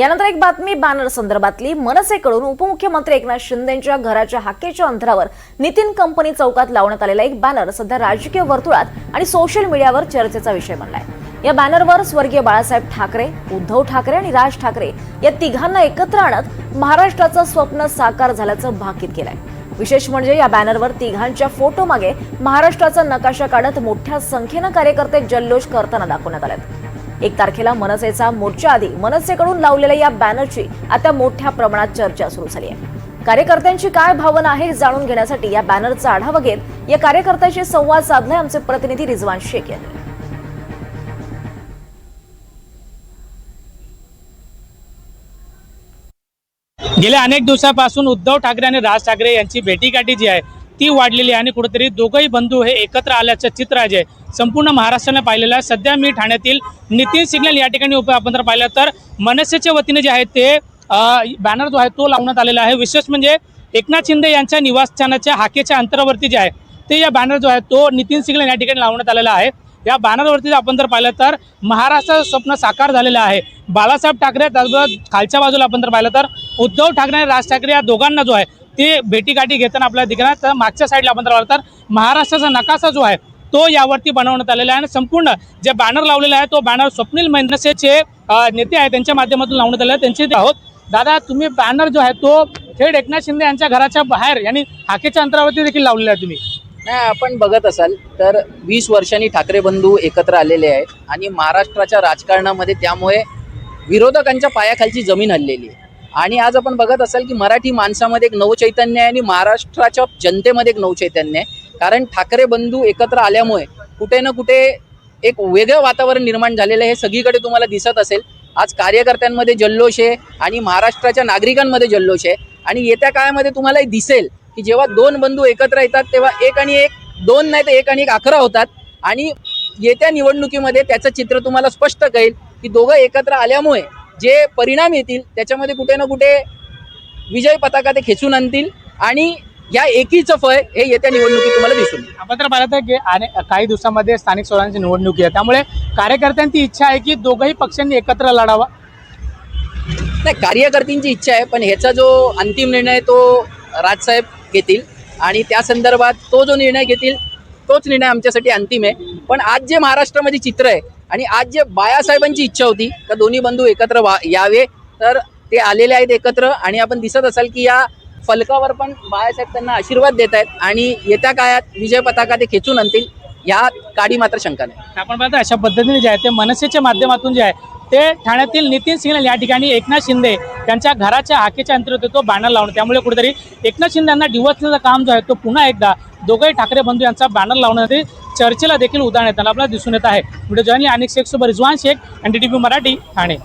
यानंतर एक बातमी बॅनर संदर्भातली. मनसेकडून उपमुख्यमंत्री एकनाथ शिंदेच्या घराच्या हाकेच्या अंतरावर नितीन कंपनी चौकात लावण्यात आलेला एक बॅनर सध्या राजकीय वर्तुळात आणि सोशल मीडियावर चर्चेचा विषय बनलाय. या बॅनरवर स्वर्गीय बाळासाहेब ठाकरे उद्धव ठाकरे आणि राज ठाकरे या तिघांना एकत्र आणत महाराष्ट्राचं स्वप्न साकार झाल्याचं भाकीत केलंय. विशेष म्हणजे या बॅनरवर तिघांच्या फोटो मागे महाराष्ट्राचा नकाशा काढत मोठ्या संख्येनं कार्यकर्ते जल्लोष करताना दाखवण्यात आलेत. एक तारखेला मनसेचा मोर्चा आधी मनसेकडून लावलेल्या या बॅनरची आता मोठ्या प्रमाणात चर्चा सुरू झाली आहे. कार्यकर्त्यांची काय भावना आहे हे जाणून घेण्यासाठी या बॅनरचा आढावा घेत या कार्यकर्त्याशी संवाद साधलाय आमचे प्रतिनिधी रिजवान शेख यांनी. गेल्या अनेक दिवसापासून उद्धव ठाकरे आणि राज ठाकरे यांची भेटीगाठी जी आहे ती वाढलेली आहे आणि कुठेतरी दोघंही बंधू हे एकत्र आल्याचं चित्र जे आहे संपूर्ण महाराष्ट्राने पाहिलेलं आहे. सध्या मी ठाण्यातील नितीन सिग्नल या ठिकाणी उप आपण जर पाहिलं तर मनसेच्या वतीने जे आहे ते बॅनर जो आहे तो लावण्यात आलेला आहे. विशेष म्हणजे एकनाथ शिंदे यांच्या निवासस्थानाच्या हाकेच्या अंतरावरती जे आहे ते या बॅनर जो आहे तो नितीन सिग्नल या ठिकाणी लावण्यात आलेला आहे. या बॅनरवरती आपण जर पाहिलं तर महाराष्ट्राचं स्वप्न साकार झालेलं आहे. बाळासाहेब ठाकरे त्याचबरोबर खालच्या बाजूला आपण जर पाहिलं तर उद्धव ठाकरे आणि राज ठाकरे या दोघांना जो आहे ते भेटीगाठी घेताना आपल्याला दिसणार तर मागच्या साईडला आपण जर तर महाराष्ट्राचा नकाशा जो आहे तो यावरती बनवण्यात आलेला आहे. आणि संपूर्ण जे बॅनर लावलेला आहे तो बॅनर स्वप्नील मनसेचे नेते आहे त्यांच्या माध्यमातून लावण्यात आलेला आहे. त्यांचे आहोत. दादा तुम्ही बॅनर जो आहे तो थेट एकनाथ शिंदे यांच्या घराच्या बाहेर यांनी हाकेच्या अंतरावरती देखील लावलेला आहे तुम्ही. नाही आपण बघत असाल तर वीस वर्षांनी ठाकरे बंधू एकत्र आलेले आहेत आणि महाराष्ट्राच्या राजकारणामध्ये त्यामुळे विरोधकांच्या पायाखालची जमीन हल्लेली आहे. आणि आज आपण बघत असाल की मराठी माणसामध्ये एक नवचैतन्य आहे आणि महाराष्ट्राच्या जनतेमध्ये एक नवचैतन्य आहे. कारण ठाकरे बंधू एकत्र आल्यामुळे कुठे ना कुठे एक वेगळं वातावरण निर्माण झालेलं आहे हे सगळीकडे तुम्हाला दिसत असेल. आज कार्यकर्त्यांमध्ये जल्लोष आहे आणि महाराष्ट्राच्या नागरिकांमध्ये जल्लोष आहे. आणि येत्या काळामध्ये तुम्हालाही दिसेल की जेव्हा दोन बंधू एकत्र येतात तेव्हा एक आणि एक दोन नाही तर एक आणि एक अकरा होतात. आणि येत्या निवडणुकीमध्ये त्याचं चित्र तुम्हाला स्पष्ट कळेल की दोघं एकत्र आल्यामुळे जे परिणाम येतील त्याच्यामध्ये कुठे ना कुठे विजय पताका ते खेचून आणतील आणि या एकीचं फळ हे येत्या निवडणुकीत तुम्हाला दिसून येईल. आपण तर पाहिलं तर की अने- काही दिवसामध्ये स्थानिक स्वराज्याची निवडणूक आहे त्यामुळे कार्यकर्त्यांची इच्छा आहे की दोघंही पक्षांनी एकत्र लढावा. नाही कार्यकर्त्यांची इच्छा आहे पण ह्याचा जो अंतिम निर्णय तो राजसाहेब घेतील आणि त्या संदर्भात तो जो निर्णय घेतील तोच निर्णय आमच्यासाठी अंतिम आहे. पण आज जे महाराष्ट्रामध्ये चित्र आहे आणि आज जे बाळासाहेबांची इच्छा होती का दोन्ही बंधू एकत्र वा यावे तर ते आलेले आहेत एकत्र आणि आपण दिसत असाल की या फलकावर पण बाळासाहेब त्यांना आशीर्वाद देत आहेत आणि येत्या काळात विजय पताका ते खेचून आणतील. या काडी मात्र शंका नाही आपण पाहतो अशा पद्धतीने जे आहे ते मनसेच्या माध्यमातून जे आहे ते ठाण्यातील नितीन सिंगल या ठिकाणी एकनाथ शिंदे त्यांच्या घराच्या हाकेच्या अंतर्गत तो बॅनर लावणं त्यामुळे कुठेतरी एकनाथ शिंदे यांना डिवचण्याचं काम जो आहे तो पुन्हा एकदा दोघंही ठाकरे बंधू यांचा बॅनर लावण्यासाठी चर्चेला देखील उदाहरण येताना आपल्याला दिसून येत आहे. व्हिडिओ जॉईन अनेक शेख सोबत Rizwan Shaikh N D T V Marathi Thane.